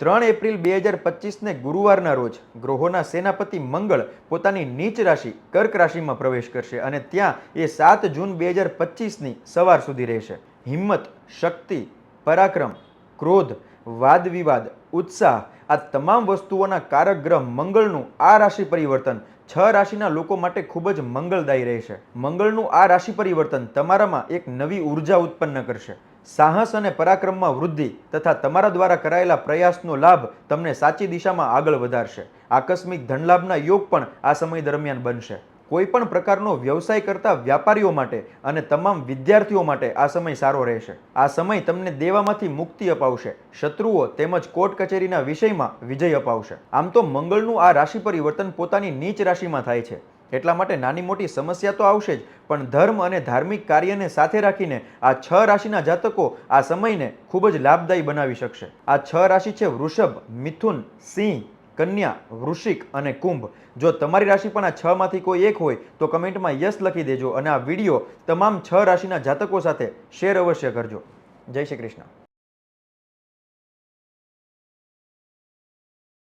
ત્રણ એપ્રિલ બે હજાર પચીસને ગુરુવારના રોજ ગ્રહોના સેનાપતિ મંગળ પોતાની નીચ રાશિ, કર્ક રાશિમાં પ્રવેશ કરશે અને ત્યાં એ સાત જૂન બે હજાર પચીસની સવાર સુધી રહેશે. હિંમત, શક્તિ, પરાક્રમ, ક્રોધ વાદ વિવાદ ઉત્સાહ આ તમામ વસ્તુઓના કારક ગ્રહ મંગળનું આ રાશિ પરિવર્તન છ રાશિના લોકો માટે ખૂબ જ મંગળદાયી રહેશે. મંગળનું આ રાશિ પરિવર્તન તમારામાં એક નવી ઊર્જા ઉત્પન્ન કરશે. સાહસ અને પરાક્રમમાં વૃદ્ધિ તથા તમારા દ્વારા કરાયેલા પ્રયાસનો લાભ તમને સાચી દિશામાં આગળ વધારશે. આકસ્મિક ધનલાભના યોગ પણ આ સમય દરમિયાન બનશે. કોઈ પણ પ્રકારનો વ્યવસાય કરતા વ્યાપારીઓ માટે અને તમામ વિદ્યાર્થીઓ માટે આ સમય સારો રહેશે. આ સમય તમને દેવામાંથી મુક્તિ અપાવશે. શત્રુઓ તેમજ કોર્ટ કચેરીના વિષયમાં વિજય અપાવશે. આમ તો મંગળનું આ રાશિ પરિવર્તન પોતાની નીચ રાશિમાં થાય છે. એટલા માટે નાની મોટી સમસ્યા તો આવશે જ, પણ ધર્મ અને ધાર્મિક કાર્યને સાથે રાખીને આ છ રાશિના જાતકો આ સમયને ખૂબ જ લાભદાયી બનાવી શકશે. આ છ રાશિ છે વૃષભ, મિથુન, સિંહ, કન્યા, વૃશ્ચિક અને કુંભ. જો તમારી રાશિ પણ આ છ માંથી કોઈ એક હોય, તો કમેન્ટમાં યસ લખી દેજો અને આ વીડિયો તમામ છ રાશિના જાતકો સાથે શેર અવશ્ય કરજો. જય શ્રી કૃષ્ણ.